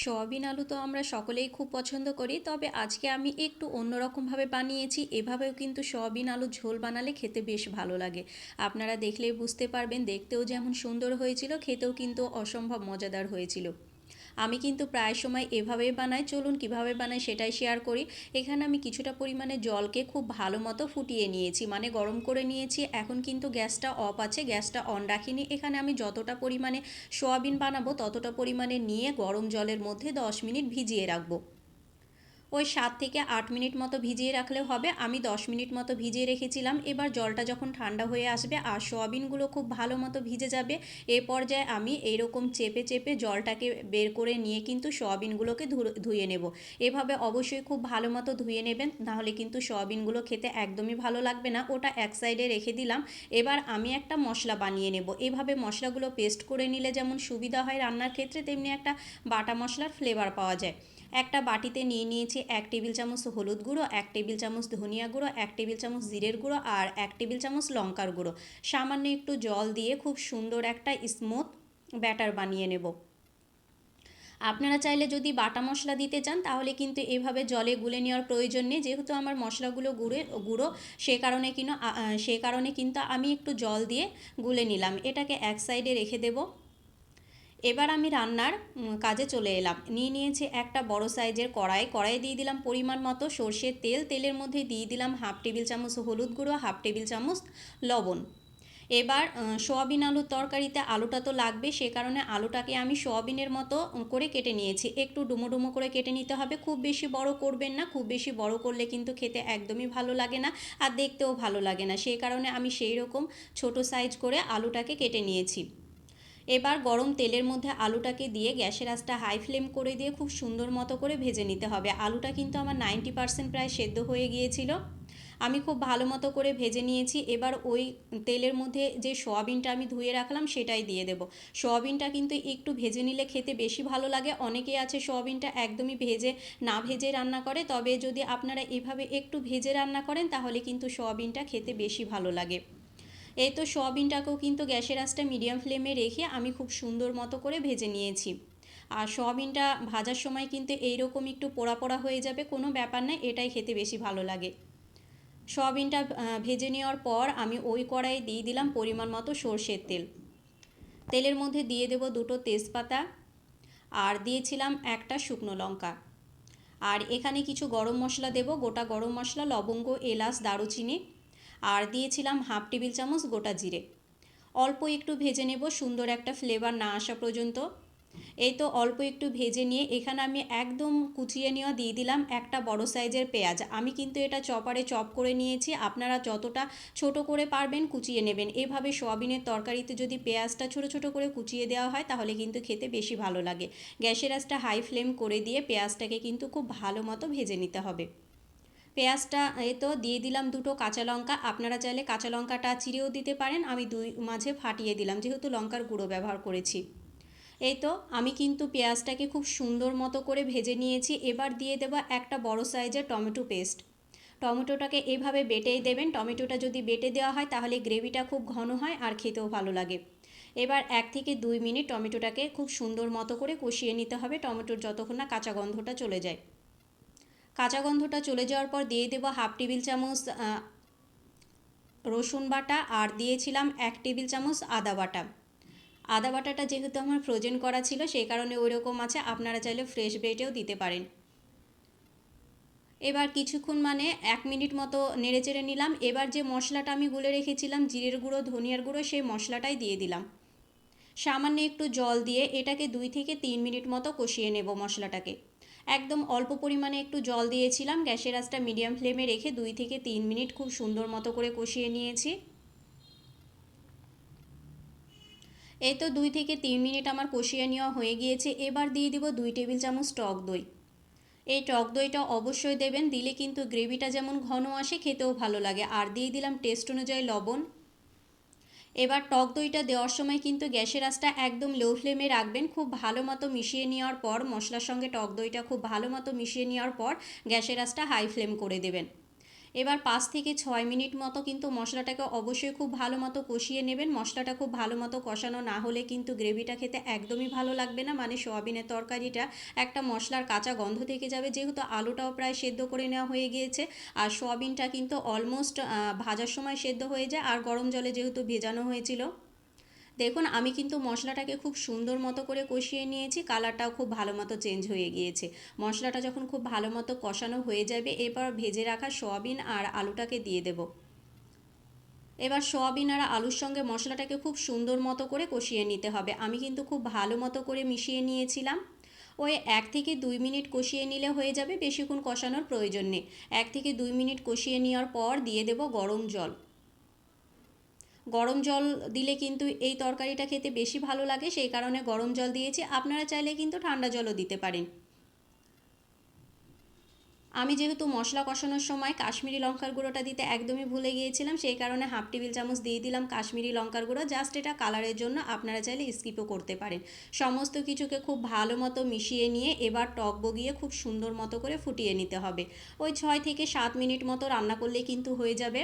Soybean আলু তো আমরা সকলেই খুব পছন্দ করি, তবে আজকে আমি একটু অন্যরকমভাবে বানিয়েছি। এভাবেও কিন্তু সোয়াবিন আলু ঝোল বানালে খেতে বেশ ভালো লাগে। আপনারা দেখলেই বুঝতে পারবেন, দেখতেও যেমন সুন্দর হয়েছিল, খেতেও কিন্তু অসম্ভব মজাদার হয়েছিল। আমি কিন্তু প্রায় সময় এভাবেই বানাই, চলুন কীভাবে বানাই সেটাই শেয়ার করি। এখানে আমি কিছুটা পরিমাণে জলকে খুব ভালো মতো ফুটিয়ে নিয়েছি মানে গরম করে নিয়েছি। এখন কিন্তু গ্যাসটা অফ আছে, গ্যাসটা অন রাখিনি। এখানে আমি যতটা পরিমাণে সোয়াবিন বানাবো, ততটা পরিমাণে নিয়ে গরম জলের মধ্যে দশ মিনিট ভিজিয়ে রাখব। ওই সাত থেকে আট মিনিট মতো ভিজিয়ে রাখলেও হবে। আমি দশ মিনিট মতো ভিজিয়ে রেখেছিলাম। এবার জলটা যখন ঠান্ডা হয়ে আসবে আর সোয়াবিনগুলো খুব ভালো মতো ভিজে যাবে, এ পর্যায়ে আমি এইরকম চেপে চেপে জলটাকে বের করে নিয়ে কিন্তু সোয়াবিনগুলোকে ধুয়ে নেব। এভাবে অবশ্যই খুব ভালো মতো ধুয়ে নেবেন, নাহলে কিন্তু সোয়াবিনগুলো খেতে একদমই ভালো লাগবে না। ওটা এক সাইডে রেখে দিলাম। এবার আমি একটা মশলা বানিয়ে নেব। এভাবে মশলাগুলো পেস্ট করে নিলে যেমন সুবিধা হয় রান্নার ক্ষেত্রে, তেমনি একটা বাটা মশলার ফ্লেভার পাওয়া যায়। একটা বাটিতে নিয়ে নিয়েছি এক টেবিল চামচ হলুদ গুঁড়ো, এক টেবিল চামচ ধনিয়া গুঁড়ো, এক টেবিল চামচ জিরের গুঁড়ো আর এক টেবিল চামচ লঙ্কার গুঁড়ো। সামান্য একটু জল দিয়ে খুব সুন্দর একটা স্মুথ ব্যাটার বানিয়ে নেব। আপনারা চাইলে যদি বাটা মশলা দিতে চান, তাহলে কিন্তু এভাবে জলে গুলে নেওয়ার প্রয়োজন নেই। যেহেতু আমার মশলাগুলো গুঁড়ে, গুঁড়ো, সে কারণে কিনো সে কারণে কিন্তু আমি একটু জল দিয়ে গুলে নিলাম। এটাকে এক সাইডে রেখে দেবো। এবার আমি রান্নার কাজে চলে এলাম। নিয়ে নিয়েছি একটা বড় সাইজের কড়াই। কড়াই দিয়ে দিলাম পরিমাণ মতো সর্ষের তেল। তেলের মধ্যে দিয়ে দিলাম হাফ টেবিল চামচ হলুদ গুঁড়ো, হাফ টেবিল চামচ লবণ। এবার সোয়াবিন আলুর তরকারিতে আলুটা তো লাগবে, সে কারণে আলুটাকে আমি সোয়াবিনের মতো করে কেটে নিয়েছি। একটু ডুমো ডুমো করে কেটে নিতে হবে। খুব বেশি বড় করবেন না, খুব বেশি বড় করলে কিন্তু খেতে একদমই ভালো লাগে না আর দেখতেও ভালো লাগে না। সেই কারণে আমি সেই রকম ছোট সাইজ করে আলুটাকে কেটে নিয়েছি। এবার গরম তেলের মধ্যে আলুটাকে দিয়ে গ্যাসের আঁচটা হাই ফ্লেম করে দিয়ে খুব সুন্দর মতো করে ভেজে নিতে হবে। আলুটা কিন্তু আমার নাইনটি পারসেন্ট প্রায় সেদ্ধ হয়ে গিয়েছিল। আমি খুব ভালো মতো করে ভেজে নিয়েছি। এবার ওই তেলের মধ্যে যে সোয়াবিনটা আমি ধুয়ে রাখলাম সেটাই দিয়ে দেব। সোয়াবিনটা কিন্তু একটু ভেজে নিলে খেতে বেশি ভালো লাগে। অনেকে আছে সোয়াবিনটা একদমই ভেজে না ভেজে রান্না করে। তবে যদি আপনারা এভাবে একটু ভেজে রান্না করেন তাহলে কিন্তু সোয়াবিনটা খেতে বেশি ভালো লাগে। এই তো সোয়াবিনটাকেও কিন্তু গ্যাসের আঁচটা মিডিয়াম ফ্লেমে রেখে আমি খুব সুন্দর মতো করে ভেজে নিয়েছি। আর সোয়াবিনটা ভাজার সময় কিন্তু এইরকম একটু পোড়া পোড়া হয়ে যাবে, কোনো ব্যাপার নয় এটাই খেতে বেশি ভালো লাগে। সোয়াবিনটা ভেজে নেওয়ার পর আমি ওই কড়াইয়ে দিয়ে দিলাম পরিমাণ মতো সর্ষের তেল। তেলের মধ্যে দিয়ে দেব দুটো তেজপাতা আর দিয়েছিলাম একটা শুকনো লঙ্কা। আর এখানে কিছু গরম মশলা দেব, গোটা গরম মশলা, লবঙ্গ, এলাচ, দারুচিনি আর দিয়েছিলাম হাফ টেবিল চামচ গোটা জিরে। অল্প একটু ভেজে নেব, সুন্দর একটা ফ্লেভার না আসা পর্যন্ত। এই তো অল্প একটু ভেজে নিয়ে এখানে আমি একদম কুচিয়ে নেওয়া দিয়ে দিলাম একটা বড় সাইজের পেঁয়াজ। আমি কিন্তু এটা চপারে চপ করে নিয়েছি, আপনারা যতটা ছোট করে পারবেন কুচিয়ে নেবেন। এভাবে সোয়াবিনের তরকারিতে যদি পেঁয়াজটা ছোট ছোট করে কুচিয়ে দেওয়া হয়, তাহলে কিন্তু খেতে বেশি ভালো লাগে। গ্যাসের আঁচটা হাই ফ্লেম করে দিয়ে পেঁয়াজটাকে কিন্তু খুব ভালো মতো ভেজে নিতে হবে। পেঁয়াজটা এ তো দিয়ে দিলাম দুটো কাঁচা লঙ্কা। আপনারা চাইলে কাঁচা লঙ্কাটা চিরেও দিতে পারেন। আমি দুই মাঝে ফাটিয়ে দিলাম, যেহেতু লঙ্কার গুঁড়ো ব্যবহার করেছি। এই তো আমি কিন্তু পেঁয়াজটাকে খুব সুন্দর মতো করে ভেজে নিয়েছি। এবার দিয়ে দেবো একটা বড় সাইজের টমেটো পেস্ট। টমেটোটাকে এভাবে বেটেই দেবেন। টমেটোটা যদি বেটে দেওয়া হয়, তাহলে গ্রেভিটা খুব ঘন হয় আর খেতেও ভালো লাগে। এবার এক থেকে দুই মিনিট টমেটোটাকে খুব সুন্দর মতো করে কষিয়ে নিতে হবে। টমেটোর যতক্ষণ না কাঁচা গন্ধটা চলে যায়। কাঁচা গন্ধটা চলে যাওয়ার পর দিয়ে দেবো হাফ টেবিল চামচ রসুন বাটা আর দিয়েছিলাম এক টেবিল চামচ আদা বাটা। আদা বাটাটা যেহেতু আমার ফ্রোজেন করা ছিল, সেই কারণে ওই রকম আছে, আপনারা চাইলে ফ্রেশ ব্রেডেও দিতে পারেন। এবার কিছুক্ষণ মানে এক মিনিট মতো নেড়ে চেড়ে নিলাম। এবার যে মশলাটা আমি গুলে রেখেছিলাম, জিরের গুঁড়ো, ধনিয়ার গুঁড়ো, সেই মশলাটাই দিয়ে দিলাম। সামান্য একটু জল দিয়ে এটাকে দুই থেকে তিন মিনিট মতো কষিয়ে নেব মশলাটাকে। একদম অল্প পরিমাণে একটু জল দিয়েছিলাম। গ্যাসের আঁচটা মিডিয়াম ফ্লেমে রেখে দুই থেকে তিন মিনিট খুব সুন্দর মতো করে কষিয়ে নিয়েছি। এই তো দুই থেকে তিন মিনিট আমার কষিয়ে নেওয়া হয়ে গিয়েছে। এবার দিয়ে দিব দুই টেবিল চামচ টক দই। এই টক দইটা অবশ্যই দেবেন, দিলে কিন্তু গ্রেভিটা যেমন ঘন আসে, খেতেও ভালো লাগে। আর দিয়ে দিলাম টেস্ট অনুযায়ী লবণ। এবার টক দইটা দেওয়ার সময় কিন্তু গ্যাসের আঁচটা একদম লো ফ্লেমে রাখবেন। খুব ভালো মতো মিশিয়ে নেওয়ার পর মশলার সঙ্গে টক দইটা খুব ভালো মতো মিশিয়ে নেওয়ার পর গ্যাসের আঁচটা হাই ফ্লেম করে দেবেন। এবার পাঁচ থেকে ছয় মিনিট মতো কিন্তু মশলাটাকে অবশ্যই খুব ভালো মতো কষিয়ে নেবেন। মশলাটা খুব ভালো মতো কষানো না হলে কিন্তু গ্রেভিটা খেতে একদমই ভালো লাগবে না। মানে সোয়াবিনের তরকারিটা একটা মশলার কাঁচা গন্ধ থেকে যাবে। যেহেতু আলুটাও প্রায় সেদ্ধ করে নেওয়া হয়ে গিয়েছে আর সোয়াবিনটা কিন্তু অলমোস্ট ভাজার সময় সেদ্ধ হয়ে যায়। আর গরম জলে যেহেতু ভেজানো হয়েছিল দেখুন, আমি কিন্তু মশলাটাকে খুব সুন্দর মতো করে কষিয়ে নিয়েছি, কালারটাও খুব ভালো মতো চেঞ্জ হয়ে গিয়েছে। মশলাটা যখন খুব ভালো মতো কষানো হয়ে যাবে এবার ভেজে রাখা সয়াবিন আর আলুটাকে দিয়ে দেব। এবার সয়াবিন আর আলুর সঙ্গে মশলাটাকে খুব সুন্দর মতো করে কষিয়ে নিতে হবে। আমি কিন্তু খুব ভালো মতো করে মিশিয়ে নিয়েছিলাম। ওই এক থেকে দুই মিনিট কষিয়ে নিলে হয়ে যাবে, বেশিক্ষণ কষানোর প্রয়োজন নেই। এক থেকে দুই মিনিট কষিয়ে নেওয়ার পর দিয়ে দেব গরম জল। গরম জল দিলে কিন্তু এই তরকারিটা খেতে বেশি ভালো লাগে, সেই কারণে গরম জল দিয়েছি। আপনারা চাইলে কিন্তু ঠান্ডা জলও দিতে পারেন। আমি যেহেতু মশলা কষানোর সময় কাশ্মীরি লঙ্কার গুঁড়োটা দিতে একদমই ভুলে গিয়েছিলাম, সেই কারণে হাফ টেবিল চামচ দিয়ে দিলাম কাশ্মীরি লঙ্কার গুঁড়ো। জাস্ট এটা কালারের জন্য আপনারা চাইলে স্কিপও করতে পারেন। সমস্ত কিছুকে খুব ভালো মতো মিশিয়ে নিয়ে এবার টক বগিয়ে খুব সুন্দর মতো করে ফুটিয়ে নিতে হবে। ওই ছয় থেকে সাত মিনিট মতো রান্না করলে কিন্তু হয়ে যাবে।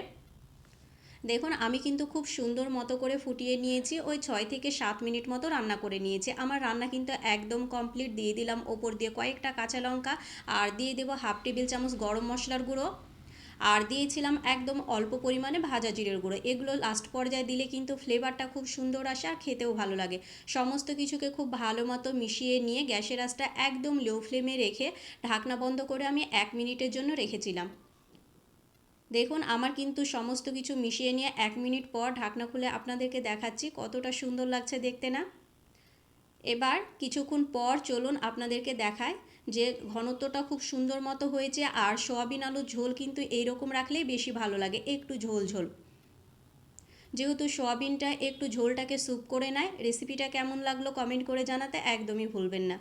দেখুন, আমি কিন্তু খুব সুন্দর মতো করে ফুটিয়ে নিয়েছি, ওই ছয় থেকে সাত মিনিট মতো রান্না করে নিয়েছি। আমার রান্না কিন্তু একদম কমপ্লিট দিয়ে দিলাম, ওপর দিয়ে কয়েকটা কাঁচা লঙ্কা, আর দিয়ে দেবো হাফ টেবিল চামচ গরম মশলার গুঁড়ো, আর দিয়েছিলাম একদম অল্প পরিমাণে ভাজা জিরের গুঁড়ো। এগুলো লাস্ট পর্যায়ে দিলে কিন্তু ফ্লেভারটা খুব সুন্দর আসে আর খেতেও ভালো লাগে। সমস্ত কিছুকে খুব ভালো মতো মিশিয়ে নিয়ে গ্যাসের আঁচটা একদম লো ফ্লেমে রেখে ঢাকনা বন্ধ করে আমি এক মিনিটের জন্য রেখেছিলাম। দেখুন, আমার কিন্তু সমস্ত কিছু মিশিয়ে নিয়ে এক মিনিট পর ঢাকনা খুলে আপনাদেরকে দেখাচ্ছি কতটা সুন্দর লাগছে দেখতে না? এবার কিছুক্ষণ পর চলুন আপনাদেরকে দেখায় যে ঘনত্বটা খুব সুন্দর মতো হয়েছে আর সোয়াবিন আলুর ঝোল কিন্তু এইরকম রাখলেই বেশি ভালো লাগে, একটু ঝোল ঝোল। যেহেতু সোয়াবিনটা একটু ঝোলটাকে স্যুপ করে নেয়, রেসিপিটা কেমন লাগল কমেন্ট করে জানাতে একদমই ভুলবেন না।